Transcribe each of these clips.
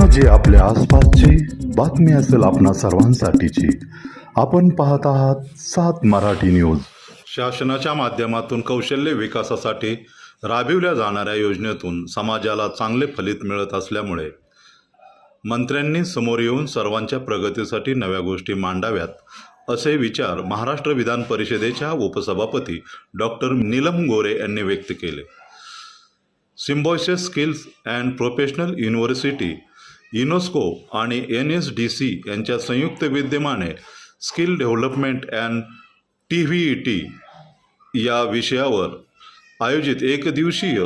घटना जी आपल्या आसपासची बातमी असेल आपणा सर्वांसाठीची. आपण पाहत आहात सात मराठी न्यूज. शासनाच्या माध्यमातून कौशल्य विकासासाठी राबविल्या जाणाऱ्या योजनेतून समाजाला चांगले फलित मिळत असल्यामुळे मंत्र्यांनी समोर येऊन सर्वांच्या प्रगतीसाठी नव्या गोष्टी मांडाव्यात असे विचार महाराष्ट्र विधान परिषदेच्या उपसभापती डॉक्टर नीलम गोरे यांनी व्यक्त केले. Symbiosis skills and professional university UNESCO आणि एन एस डी सी यांच्या संयुक्त विद्यमाने skill development and T V E T या विषयावर आयोजित एकदिवसीय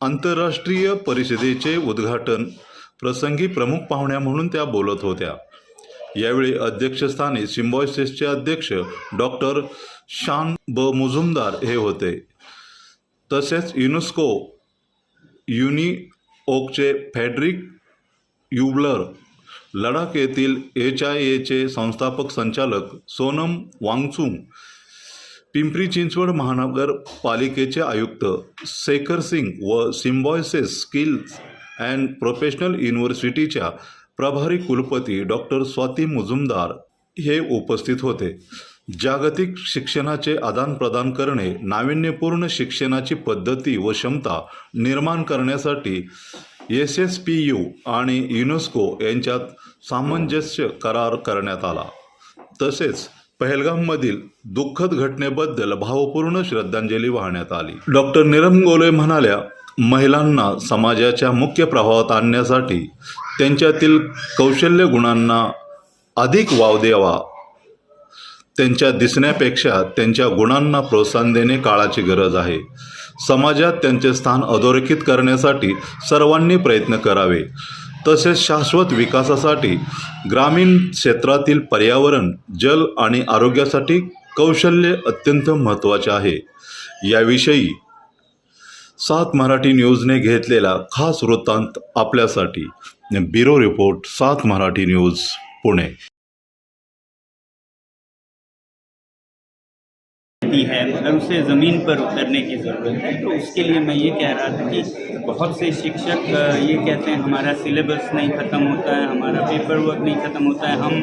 आंतरराष्ट्रीय परिषदेचे उद्घाटन प्रसंगी प्रमुख पाहुण्या म्हणून त्या बोलत होत्या. यावेळी अध्यक्षस्थानी सिम्बॉयसिसचे अध्यक्ष डॉक्टर शान ब मुजुमदार हे होते. तसेच युनेस्को युनिओकचे फॅड्रिक युबलर. लडाख येथील एच आय एचे संस्थापक संचालक सोनम वांगचुंग पिंपरी चिंचवड महानगरपालिकेचे आयुक्त शेखर सिंग व सिम्बॉयसेस स्किल्स अँड प्रोफेशनल युनिव्हर्सिटीच्या प्रभारी कुलपती डॉक्टर स्वाती मुजुमदार हे उपस्थित होते. जागतिक शिक्षणाचे आदानप्रदान करणे नाविन्यपूर्ण शिक्षणाची पद्धती व क्षमता निर्माण करण्यासाठी एस एस पी यू आणि युनेस्को यांच्यात सामंजस्य करार करण्यात आला. तसेच पहलगाममधील दुःखद घटनेबद्दल भावपूर्ण श्रद्धांजली वाहण्यात आली. डॉक्टर निरम गोले म्हणाल्या महिलांना समाजाच्या मुख्य प्रभावात आणण्यासाठी त्यांच्यातील कौशल्य गुणांना अधिक वाव द्यावा. त्यांच्या दिसण्यापेक्षा त्यांच्या गुणांना प्रोत्साहन देणे काळाची गरज आहे. समाजात त्यांचे स्थान अधोरेखित करण्यासाठी सर्वांनी प्रयत्न करावे. तसेच शाश्वत विकासासाठी ग्रामीण क्षेत्रातील पर्यावरण जल आणि आरोग्यासाठी कौशल्य अत्यंत महत्त्वाचे आहे. याविषयी सात मराठी न्यूजने घेतलेला खास वृत्तांत आपल्यासाठी. ब्युरो रिपोर्ट सात मराठी न्यूज पुणे. दी है मगर उसे ज़मीन पर उतरने की ज़रूरत है। तो उसके लिए मैं ये कह रहा था कि बहुत से शिक्षक ये कहते हैं, हमारा सिलेबस नहीं ख़त्म होता है, हमारा पेपर वर्क नहीं ख़त्म होता है, हम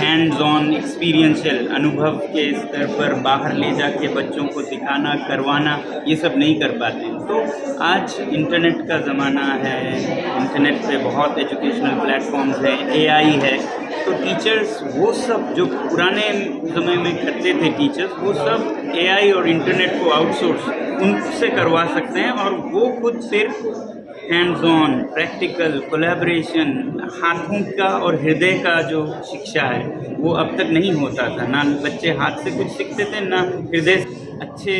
हैंड्स ऑन एक्सपीरियंशियल अनुभव के स्तर पर बाहर ले जाके बच्चों को दिखाना, करवाना, ये सब नहीं कर पाते तो आज इंटरनेट का ज़माना है इंटरनेट पे बहुत एजुकेशनल प्लेटफॉर्म्स हैं एआई है तो टीचर्स वो सब जो पुराने समय में करते थे टीचर्स वो सब एआई और इंटरनेट को आउटसोर्स उनसे करवा सकते हैं और वो खुद सिर्फ़ हैंड्स ऑन प्रैक्टिकल कोलैबोरेशन हाथों का और हृदय का जो शिक्षा है, वो अब तक नहीं होता था। ना बच्चे हाथ से कुछ सीखते थे, ना हृदय अच्छे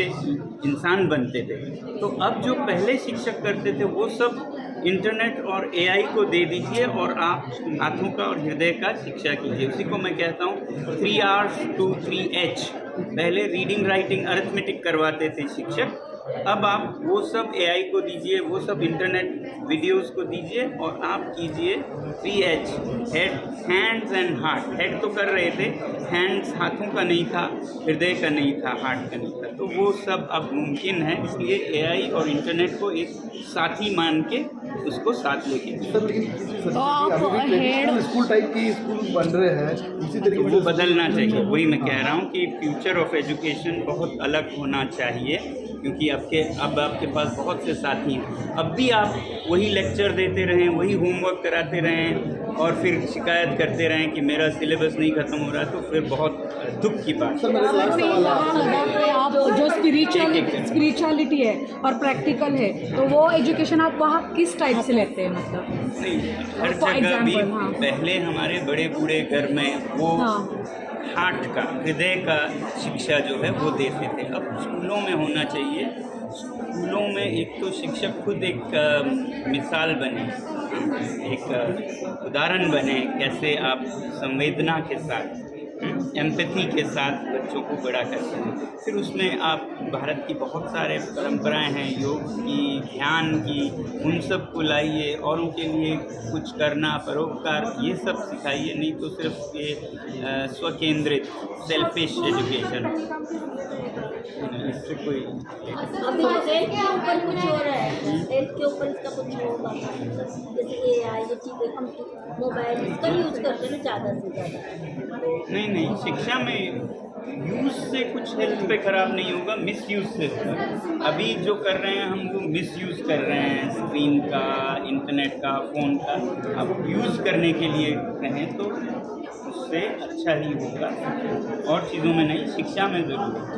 इंसान बनते थे। तो अब जो पहले शिक्षक करते थे, वो सब इंटरनेट और एआई को दे दीजिए और आप हाथों का और हृदय का शिक्षा कीजिए। उसी को मैं कहता हूँ three Rs two three H पहले रीडिंग राइटिंग अर्थमेटिक करवाते थे शिक्षक। अब आप वो सब एआई को दीजिए वो सब इंटरनेट वीडियोस को दीजिए और आप कीजिए three H head hands and heart head तो कर रहे थे हैंड्स हाथों का नहीं था हृदय का नहीं था हार्ट का नहीं था। तो वो सब अब मुमकिन है इसलिए एआई और इंटरनेट को एक साथी मान के उसको साथ लेके तो स्कूल टाइप की स्कूल बन रहे हैं इसी तो तरीके वो बदलना चाहिए वही मैं कह रहा हूँ कि फ्यूचर ऑफ़ एजुकेशन बहुत अलग होना चाहिए। क्योंकि आपके अब आपके पास बहुत से साथी हैं। अब भी आप वही लेक्चर देते रहें वही होमवर्क कराते रहें और फिर शिकायत करते रहें कि मेरा सिलेबस नहीं ख़त्म हो रहा तो फिर बहुत दुख की बात है। आप जो स्पिरिचुअलिटी स्पिरिचुअलिटी है और प्रैक्टिकल है तो वो एजुकेशन आप वहाँ किस टाइप से लेते हैं मतलब? नहीं हर जगह भी हाँ। पहले हमारे बड़े बूढ़े घर में वो हाँ। हार्ट का, हृदय का शिक्षा जो है वो देते थे। अब स्कूलों में होना चाहिए। स्कूलों में एक तो शिक्षक खुद एक मिसाल बने, एक उदाहरण बने, कैसे आप संवेदना के साथ एम्पैथी के साथ बच्चों को बड़ा करते हैं। फिर उसमें आप, भारत की बहुत सारे परंपराएँ हैं, योग की, ध्यान की, उन सबको लाइए औरों के लिए कुछ करना, परोपकार, ये सब सिखाइए, नहीं तो सिर्फ़ ये स्वकेंद्रित सेल्फिश एजुकेशन इससे कोई नहीं नहीं, शिक्षा में यूज़ से कुछ हेल्थ पे खराब नहीं होगा मिस यूज़ से। अभी जो कर रहे हैं हम वो मिस यूज़ कर रहे हैं स्क्रीन का इंटरनेट का फ़ोन का। अब यूज़ करने के लिए कहें तो उससे अच्छा ही होगा। और चीज़ों में नहीं शिक्षा में ज़रूर।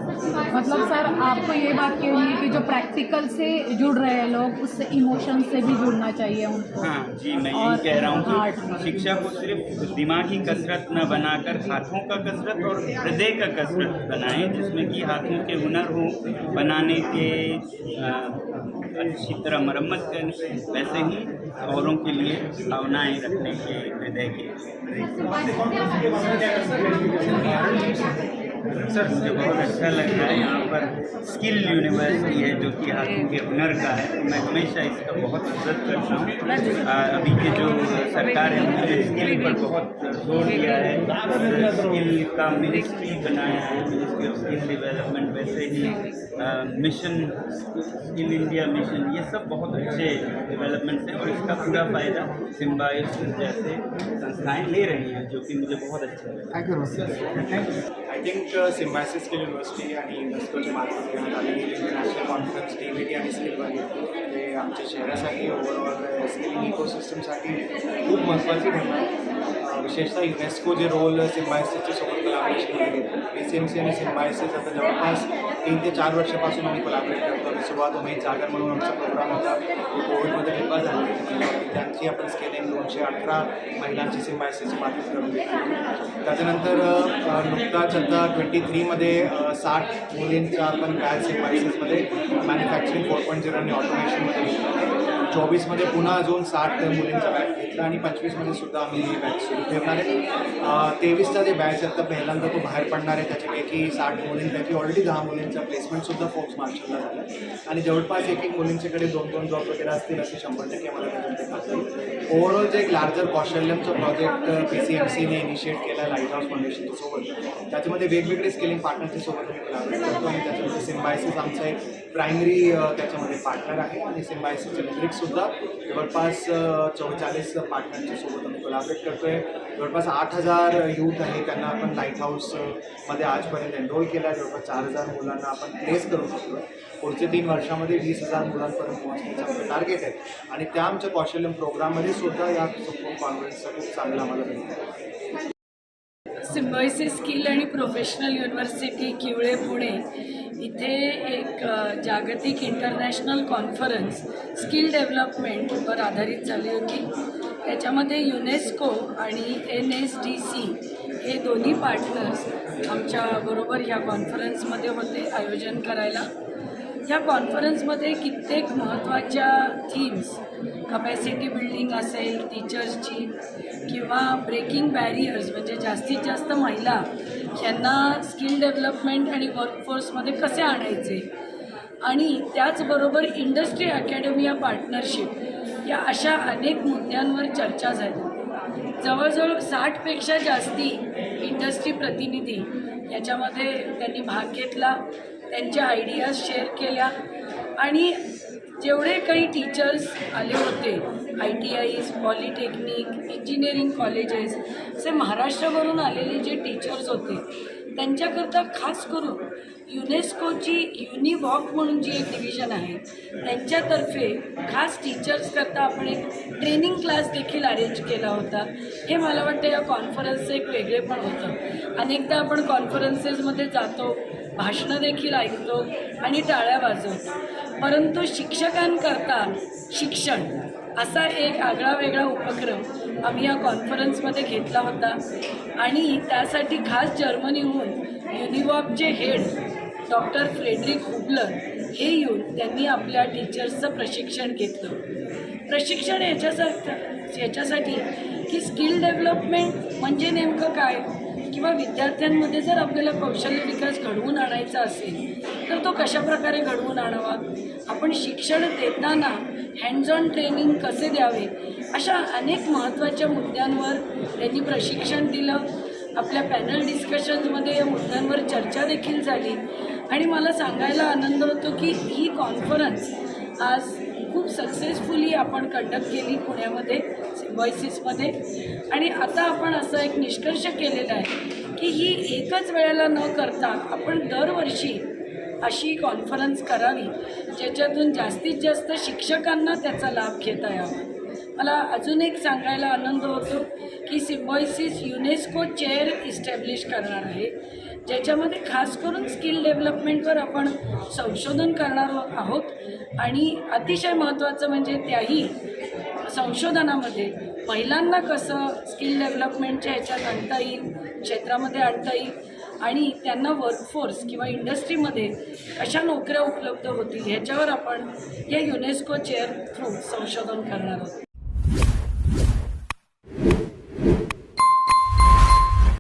मतलब सर आपको ये बात कहनी है कि जो प्रैक्टिकल से जुड़ रहे हैं लोग उससे इमोशन से भी जुड़ना चाहिए उनको? हाँ जी मैं यही कह रहा हूँ कि शिक्षा को सिर्फ़ दिमागी कसरत न बनाकर हाथों का कसरत और हृदय का कसरत बनाएँ जिसमें कि हाथों के हुनर हो बनाने के अ, अच्छी तरह मरम्मत करने वैसे ही औरों के लिए भावनाएं रखने के हृदय के सर मुझे बहुत अच्छा लग रहा है यहाँ पर स्किल यूनिवर्सिटी है जो कि हाथों के हुनर का है। मैं हमेशा इसका बहुत इज़्ज़त करता हूँ। अभी के जो सरकार है उन्होंने स्किल पर बहुत ज़ोर दिया है। स्किल का मिनिस्ट्री बनाया है मिनिस्ट्री ऑफ़ स्किल डेवलपमेंट वैसे ही मिशन स्किल इंडिया मिशन ये सब बहुत अच्छे डेवलपमेंट हैं और इसका पूरा फ़ायदा सिम्बायोसिस जैसे संस्थाएँ ले रही हैं जो कि मुझे बहुत अच्छा लगा I think Symbiosis skill university आणि युनेस्कोच्या मार्फत घेण्यात आलेली international conference D V D आणि स्किल व्हॅली हे आमच्या शहरासाठी ओव्हरऑल स्किलिंग इकोसिस्टमसाठी खूप महत्त्वाची ठरणार अं, विशेषतः युनेस्को जे रोल सिम्बायसिसच्या सोबत कोलॅबरेशनमध्ये केले पी सी एम सी आणि सिम्बायसिस आता जवळपास तीन ते चार वर्षापासून आम्ही कोलॅबरेट करतो. सुरुवात उमेद जागर म्हणून आमचा प्रोग्राम होता. कोविडमध्ये डिपा झाला. त्यांची आपण स्केलिंग दोनशे अठरा महिलांची सिम्बायसिस मार्फत करून घेतली. त्याच्यानंतर नुकताच आता ट्वेंटी थ्रीमध्ये साठ मुलींच्या आपण काय सिम्बायसिसमध्ये मॅन्युफॅक्चरिंग फोर पॉईंट झिरो आणि ऑटोमेशनमध्ये चोवीसमध्ये पुन्हा अजून साठ मुलींचा बॅच घेतला आणि पंचवीसमध्ये सुद्धा आम्ही बॅच सुरू ठेवणार आहे. तेवीसचा जे बॅच आता पहिल्यांदा तो बाहेर पडणार आहे. त्याच्यापैकी साठ मुलींपैकी ऑलरेडी दहा मुलींचा प्लेसमेंटसुद्धा फोक्स मार्शलला झाला आणि जवळपास एक एक मुलींच्याकडे दोन दोन जॉब वगैरे असतील असे शंभर टक्के मला त्याच्यामध्ये ओव्हरऑल जे एक लार्जर कौशल्यमचं प्रोजेक्ट पी सी एम सीने इनिशिएट केला लाइट हाऊस फाउंडेशनच्या सोबत. त्याच्यामध्ये वेगवेगळे स्किलिंग पार्टनरच्या सोबत आम्ही कोलॅबरेट करतो आणि त्याच्यामध्ये सिम्बायसिस आमचं एक प्रायमरी त्याच्यामध्ये पार्टनर आहे आणि सिम्बायसिसचे लिरिक्ससुद्धा जवळपास चौचाळीस पार्टनरच्या सोबत आम्ही कोलॅबरेट करतो आहे जवळपास आठ हजार यूथ आहे त्यांना आपण लाइट हाऊसमध्ये आजपर्यंत एनरोल केला आहे जवळपास चार हजार मुलांना आपण प्लेस करू शकतो पुढचे तीन वर्षामध्ये वीस हजार मुलांपर्यंत पोहोचण्याचं आमचं टार्गेट आहे आणि त्या आमच्या कौशल्यम प्रोग्राममध्ये सुद्धा या कॉन्फरन्सचा खूप चांगला आम्हाला मिळतो Symbiosis skill and professional university Kiwale Pune इथे एक जागतिक इंटरनॅशनल कॉन्फरन्स स्किल डेव्हलपमेंटवर आधारित झाली होती. त्याच्यामध्ये युनेस्को आणि एन एस डी सी हे दोन्ही पार्टनर्स आमच्याबरोबर ह्या कॉन्फरन्समध्ये होते आयोजन करायला. या कॉन्फरन्समध्ये कित्येक महत्त्वाच्या थीम्स कपॅसिटी बिल्डिंग असेल टीचर्सची किंवा ब्रेकिंग बॅरियर्स म्हणजे जास्तीत जास्त महिला यांना स्किल डेव्हलपमेंट आणि वर्कफोर्समध्ये कसे आणायचे? आणि त्याचबरोबर इंडस्ट्री अकॅडमी या पार्टनरशिप या अशा अनेक मुद्द्यांवर चर्चा झाली. जवळजवळ साठपेक्षा जास्ती इंडस्ट्री प्रतिनिधी याच्यामध्ये त्यांनी भाग घेतला. त्यांच्या आयडियाज शेअर केल्या. आणि जेवढे काही टीचर्स आले होते I T Is polytechnic engineering colleges असे महाराष्ट्रावरून आलेले जे टीचर्स होते त्यांच्याकरता खास करून युनेस्कोची युनिवॉक म्हणून जी एक डिव्हिजन आहे त्यांच्यातर्फे खास टीचर्सकरता आपण एक ट्रेनिंग क्लास देखील अरेंज केला होता. हे मला वाटतं या कॉन्फरन्सचं एक वेगळेपण होतं. अनेकदा आपण कॉन्फरन्सेसमध्ये जातो भाषणं देखील ऐकतो आणि टाळ्या वाजवतो. परंतु शिक्षकांकरता शिक्षण असा एक आगळा वेगळा उपक्रम आम्ही या कॉन्फरन्समध्ये घेतला होता. आणि त्यासाठी खास जर्मनीहून युनिवॉपचे हेड डॉक्टर फ्रेडरिक हुबलर हे येऊन त्यांनी आपल्या टीचर्सचं प्रशिक्षण घेतलं. प्रशिक्षण याच्यासारखं याच्यासाठी की स्किल डेव्हलपमेंट म्हणजे नेमकं काय? किंवा विद्यार्थ्यांमध्ये जर आपल्याला कौशल्य विकास घडवून आणायचा असेल तर तो कशाप्रकारे घडवून आणावा? आपण शिक्षण देताना हँड्स ऑन ट्रेनिंग कसे द्यावे? अशा अनेक महत्त्वाच्या मुद्द्यांवर त्यांनी प्रशिक्षण दिलं. आपल्या पॅनल डिस्कशन्समध्ये या मुद्द्यांवर चर्चा देखील झाली. आणि मला सांगायला आनंद होतो की ही कॉन्फरन्स आज खूप सक्सेसफुली आपण कंडक्ट केली पुण्यामध्ये. सिम्बॉयसिसमध्ये आणि आता आपण असं एक निष्कर्ष केलेला आहे की ही एकच वेळेला न करता आपण दरवर्षी अशी कॉन्फरन्स करावी ज्याच्यातून जास्तीत जास्त शिक्षकांना त्याचा लाभ घेता यावा. मला अजून एक सांगायला आनंद होतो की सिम्बॉयसिस युनेस्को चेअर इस्टॅब्लिश करणार आहे ज्याच्यामध्ये खास करून स्किल डेव्हलपमेंटवर आपण संशोधन करणार आहोत. आणि अतिशय महत्त्वाचं म्हणजे त्याही संशोधनामध्ये महिलांना कसं स्किल डेव्हलपमेंटच्या ह्याच्यात आणता येईल क्षेत्रामध्ये आणता येईल आणि त्यांना वर्कफोर्स किंवा इंडस्ट्रीमध्ये कशा नोकऱ्या उपलब्ध होतील ह्याच्यावर आपण या युनेस्को चेअर थ्रू संशोधन करणार आहोत.